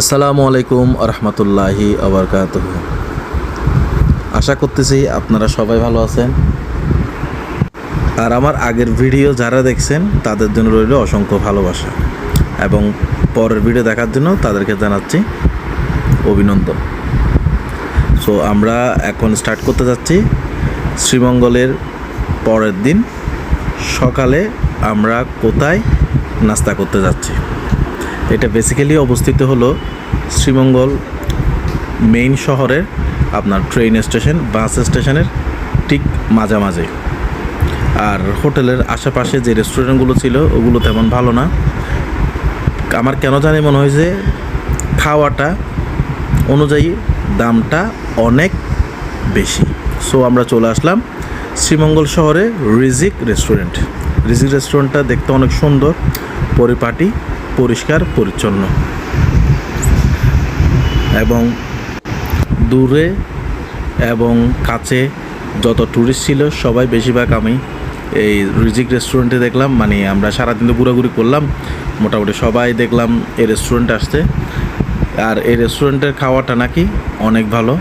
আসসালামু আলাইকুম রহমতুল্লাহি আবরকাত আশা করতেছি আপনারা সবাই ভালো আছেন। আর আমার আগের ভিডিও যারা দেখছেন, তাদের জন্য রইল অসংখ্য ভালোবাসা। এবং পরের ভিডিও দেখার জন্য তাদেরকে জানাচ্ছি অভিনন্দন। সো আমরা এখন স্টার্ট করতে যাচ্ছি শ্রীমঙ্গলের পরের দিন। সকালে আমরা কোথায় নাস্তা করতে যাচ্ছি? এটা বেসিক্যালি অবস্থিত হলো শ্রীমঙ্গল মেইন শহরের আপনার ট্রেন স্টেশন বাস স্টেশনের ঠিক মাঝামাঝি। আর হোটেলের আশেপাশে যে রেস্টুরেন্টগুলো ছিল, ওগুলো তেমন ভালো না। আমার কেন জানি মনে হয় যে খাওয়াটা অনুযায়ী দামটা অনেক বেশি। সো আমরা চলে আসলাম শ্রীমঙ্গল শহরে রিজিক রেস্টুরেন্ট রিজিক রেস্টুরেন্টটা দেখতে অনেক সুন্দর, পরিপাটি। পরিষ্কার, পরিচ্ছন্ন। এবং দূরে এবং কাছে যত ট্যুরিস্ট ছিল, সবাই বেশিরভাগ আমি এই রিজিক রেস্টুরেন্টে দেখলাম। মানে আমরা সারাদিন তো ঘোরাঘুরি করলাম, মোটামুটি সবাই দেখলাম এই রেস্টুরেন্টে আসতে আর এই রেস্টুরেন্টের খাওয়াটা নাকি অনেক ভালো।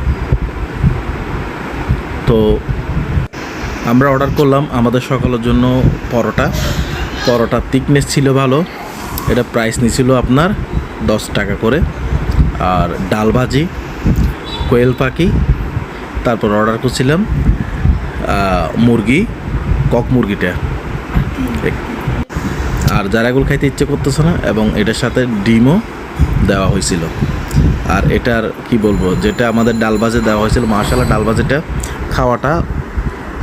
তো আমরা অর্ডার করলাম আমাদের সকালের জন্য পরোটা। পরোটার থিকনেস ছিল ভালো। এটা প্রাইস নিছিল আপনার দশ টাকা করে। আর ডাল ভাজি, কোয়েল পাখি, তারপর অর্ডার করছিলাম মুরগি, কক মুরগিটা। আর যারা এগুলো খাইতে ইচ্ছে করতেছে না, এবং এটার সাথে ডিমও দেওয়া হয়েছিল। আর এটার কি বলব, যেটা আমাদের ডাল ভাজে দেওয়া হয়েছিল মার্শাল্লাহ ডাল ভাজিটা খাওয়াটা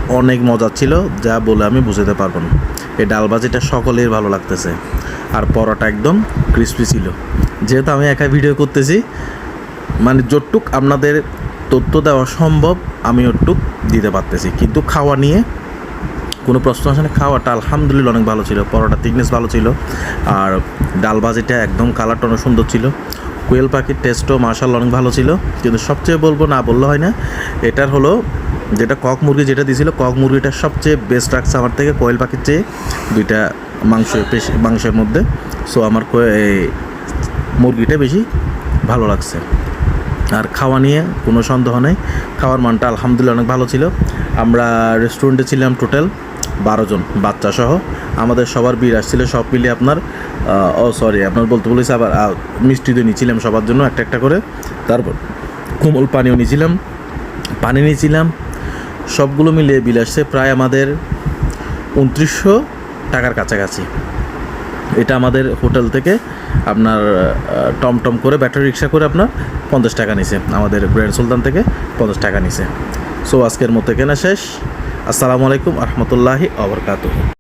অনেক মজা ছিল, যা বলে আমি বুঝাতে পারব না। এই ডাল ভাজিটা সকলের ভালো লাগতেছে। আর পরোটা একদম ক্রিস্পি ছিল। যেহেতু আমি একা ভিডিও করতেছি মানে যতটুক আপনাদের তথ্য দেওয়া সম্ভব, আমি ওটুক দিতে পারতেছি। কিন্তু খাওয়া নিয়ে কোনো প্রশ্ন আসে না। খাওয়াটা আলহামদুলিল্লাহ অনেক ভালো ছিল। পরোটা থিকনেস ভালো ছিল। আর ডাল ভাজিটা একদম কালারটা অনেক সুন্দর ছিল। কোয়েল পাখির টেস্টও মার্শাল অনেক ভালো ছিল। কিন্তু সবচেয়ে বলব না বললে হয় না, এটার হলো যেটা কক মুরগি যেটা দিয়েছিল, কক মুরগিটা সবচেয়ে বেস্ট রাখছে আমার থেকে, কোয়েল পাখির চেয়ে দুইটা মাংস বেশি মাংসের মধ্যে। সো আমার মুরগিটা বেশি ভালো লাগছে। আর খাওয়া নিয়ে কোনো সন্দেহ নেই। খাওয়ার মানটা আলহামদুলিল্লাহ অনেক ভালো ছিল। আমরা রেস্টুরেন্টে ছিলাম টোটাল বারো জন, বাচ্চা সহ। আমাদের সবার বিল আসছিল, সব মিলিয়ে আপনার ও সরি আপনার বলতে বলেছি আবার মিষ্টি দই নিয়েছিলাম সবার জন্য, একটা একটা করে। তারপর কোমল পানিও নিয়েছিলাম, পানি নিয়েছিলাম সবগুলো মিলিয়ে বিল আসছে প্রায় আমাদের উনত্রিশশো টাকার কাছাকাছি। এটা আমাদের হোটেল থেকে আপনার টমটম করে, ব্যাটারি রিক্সা করে আপনার পঞ্চাশ টাকা নিছে। আমাদের গ্র্যান্ড সুলতান থেকে পঞ্চাশ টাকা নিছে। সো আজকের মতো কেনা শেষ। আসসালামু আলাইকুম রহমতুল্লাহি আবরকাত